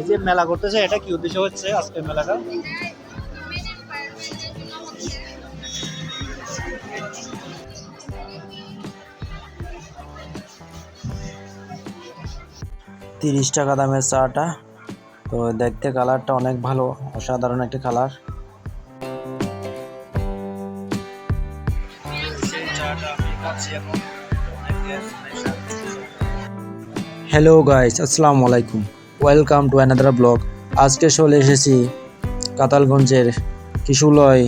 এই যে মেলা করতেছে এটা কি উদ্দেশ্য হচ্ছে আজকের মেলাটা? তিরিশ টাকা দামের চাটা। তো দেখতে কালারটা অনেক ভালো অসাধারণ একটি কালার। হ্যালো গাইস আসসালামু আলাইকুম। ওয়েলকাম টু অ্যানাদার ব্লগ আজকে চলে এসেছি কাতালগঞ্জের কিশুলয়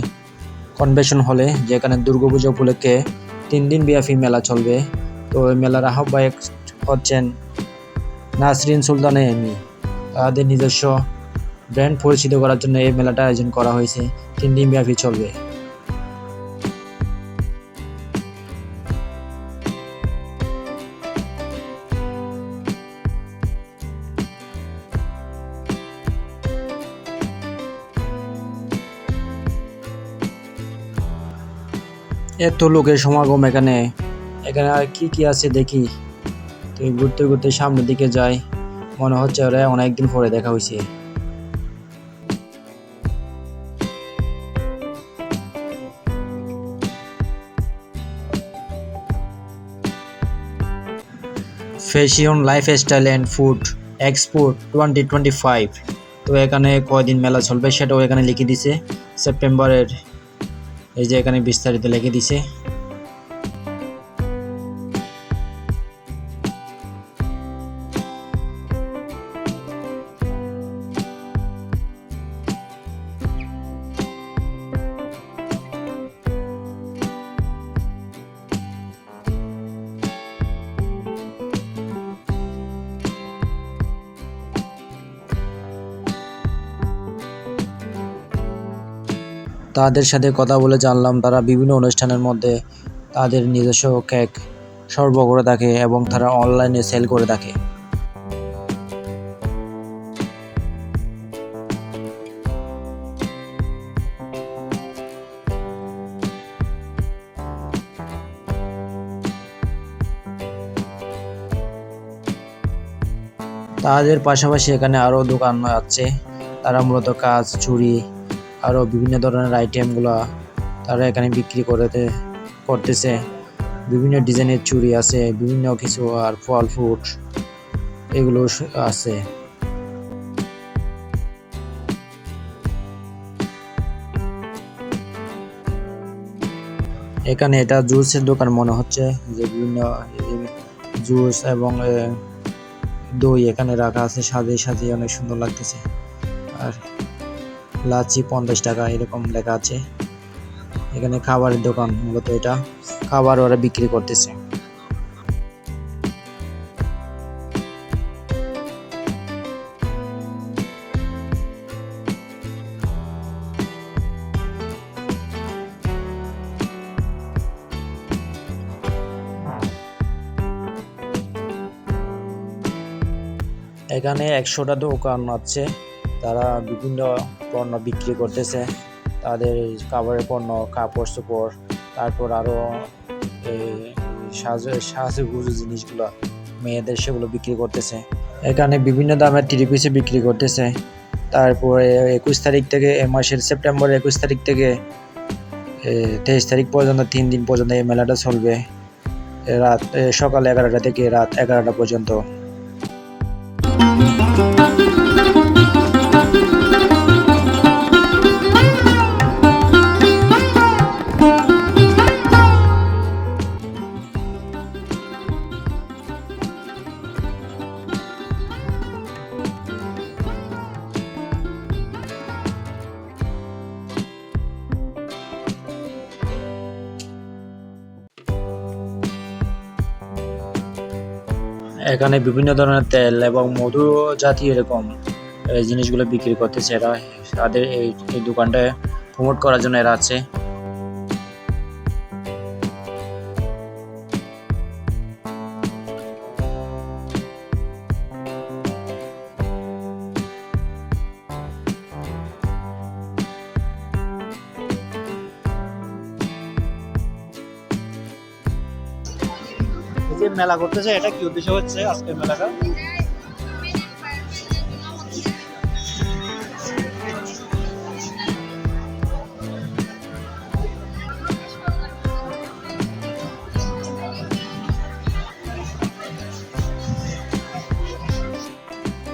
কনভেনশন হলে যেখানে দুর্গাপুজো উপলক্ষে তিন দিন ব্যাপী মেলা চলবে। তো এই মেলার আহ্বায়ক হচ্ছেন নাসরিন সুলতানে এমনি। তাদের নিজস্ব ব্র্যান্ড পরিচিত করার জন্য এই মেলাটা আয়োজন করা হয়েছে। তিন দিন ব্যাপী চলবে। এত লোকের সমাগম এখানে। এখানে আর কি কি আছে দেখি। তো ঘুরতে ঘুরতে সামনের দিকে যাই। মনে হচ্ছে ওরা অনেকদিন পরে দেখা হয়েছে fashion lifestyle and food export twenty twenty five তো এখানে কয়দিন মেলা চলবে সেটাও এখানে লিখে দিছে। সেপ্টেম্বরের এই যে এখানে বিস্তারিত লিখে দিছে। তাদের সাথে কথা বলে জানলাম তারা বিভিন্ন অনুষ্ঠানের মধ্যে তাদের নিজস্ব কেক সরবরাহ করে থাকে এবং তারা অনলাইনে সেল করে থাকে। তাদের পাশাপাশি এখানে আরও দোকান আছে। তারা মূলত কাজ চুড়ি আরও বিভিন্ন ধরনের আইটেমগুলো তারা এখানে বিক্রি করতে, করতেছে। বিভিন্ন ডিজাইনের চুড়ি আছে, বিভিন্ন কিছু আর ফল, ফ্রুট এগুলো আছে। এখানে এটা জুসের দোকান মনে হচ্ছে, যে বিভিন্ন জুস এবং দই এখানে রাখা আছে, সাজিয়ে সাজিয়ে অনেক সুন্দর লাগতেছে। আর লাচি পঞ্চাশ টাকা, এরকম লেখা আছে। এখানে খাবারের দোকান, মূলত এটা। খাবার ওরা বিক্রি করতেছে। এখানে একশোটা দোকান আছে। তারা বিভিন্ন পণ্য বিক্রি করতেছে। তাদের খাবারের পণ্য, কাপড় চোপড়, তারপর আরও সাজু, সাজুগুজু জিনিসগুলো মেয়েদের সেগুলো বিক্রি করতেছে। এখানে বিভিন্ন দামের থ্রি পিসে বিক্রি করতেছে। তারপরে একুশ তারিখ থেকে এ মাসের সেপ্টেম্বর একুশ তারিখ থেকে তেইশ তারিখ পর্যন্ত, তিন দিন পর্যন্ত এই মেলাটা চলবে। রাত সকাল এগারোটা থেকে রাত এগারোটা পর্যন্ত। এখানে বিভিন্ন ধরনের তেল এবং মধু জাতীয় এরকম জিনিসগুলো বিক্রি করতেছে এরা। তাদের এই এই দোকানটায় প্রমোট করার জন্য এরা আছে। যে মেলা করতেছে এটা কি উদ্দেশ্য হচ্ছে আজকের মেলাটা?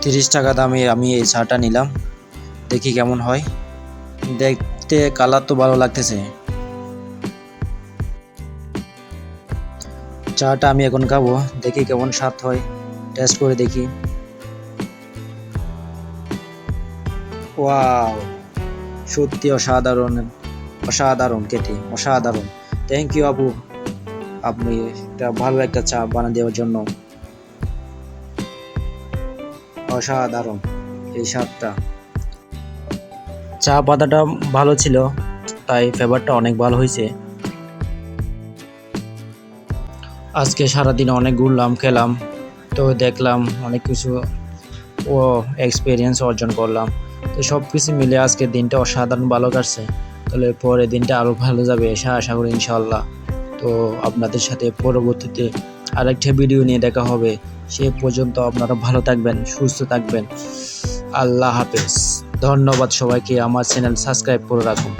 তিরিশ টাকা দামে আমি এই শার্টটা নিলাম। দেখি কেমন হয়। দেখতে কালার তো ভালো লাগতেছে। চাটা আমি এখন খাব, দেখি কেমন স্বাদ হয়। টেস্ট করে দেখি। ওয়াও সত্যি অসাধারণ অসাধারণ, কেটে, অসাধারণ। থ্যাংক ইউ আপু। আপনি একটা ভালো একটা চা বানিয়ে দেওয়ার জন্য। অসাধারণ এই স্বাদটা। চা পাতাটা ভালো ছিল, তাই ফ্লেভারটা অনেক ভালো হয়েছে। আজকে সারাদিন অনেক ঘুরলাম, খেলাম, তো দেখলাম অনেক কিছু ও এক্সপিরিয়েন্স অর্জন করলাম। তো সব কিছু মিলে আজকের দিনটা অসাধারণ ভালো কাটছে। তাহলে পরের দিনটা আরও ভালো যাবে এসে আশা করি ইনশাল্লাহ তো আপনাদের সাথে পরবর্তীতে আরেকটা ভিডিও নিয়ে দেখা হবে। সে পর্যন্ত আপনারা ভালো থাকবেন, সুস্থ থাকবেন। আল্লাহ হাফেজ। ধন্যবাদ সবাইকে, আমার চ্যানেল সাবস্ক্রাইব করে রাখুন।